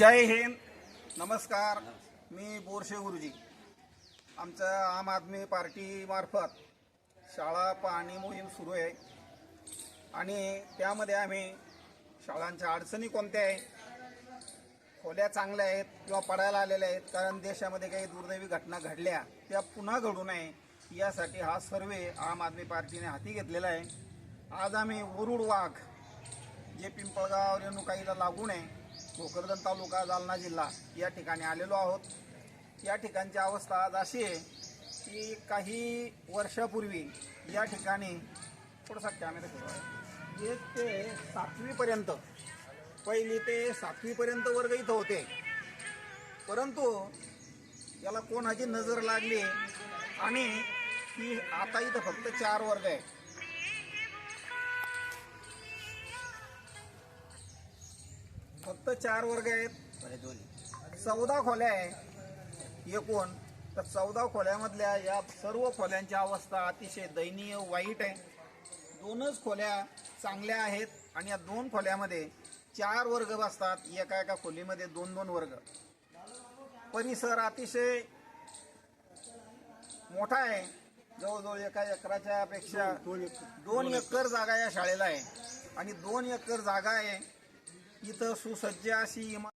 जय हिंद. नमस्कार. मी बोरशे गुरुजी. आमचं आम आदमी पार्टीमार्फत शाळा पाहणी मोहीम सुरू आहे. आणि त्यामध्ये आम्ही शाळांच्या अडचणी कोणत्या आहे खोल्या चांगल्या आहेत किंवा पडायला आलेल्या आहेत कारण देशामध्ये काही दुर्दैवी घटना घडल्या त्या पुन्हा घडू नये यासाठी हा सर्वे आम आदमी पार्टीने हाती घेतलेला आहे. आज आम्ही वरुड वाघ जे पिंपळगाव रेणुकाईला लागून आहे भोकरदन तालुका जालना जिल्हा. या ठिकाणी आलेलो आहोत. या ठिकाणची अवस्था आज अशी आहे की काही वर्षापूर्वी या ठिकाणी थोडंसं कॅमेरा एक ते सातवीपर्यंत पहिली ते सातवीपर्यंत वर्ग इथं होते. परंतु याला कोणाची नजर लागली? आणि ही आता इथं फक्त चार वर्ग आहे. फक्त चार वर्ग आहेत. चौदा खोल्या आहे. एकूण. तर चौदा खोल्यामधल्या या सर्व खोल्यांची अवस्था अतिशय दयनीय वाईट आहे. दोनच खोल्या चांगल्या आहेत आणि या दोन खोल्यामध्ये चार वर्ग बसतात. एका एका खोलीमध्ये दोन दोन वर्ग. परिसर अतिशय मोठा आहे. जवळजवळ एका एकराच्या पेक्षा दोन एकर जागा या शाळेला आहे. आणि दोन एकर जागा आहे. इथं सुसज्ज अशी इमारत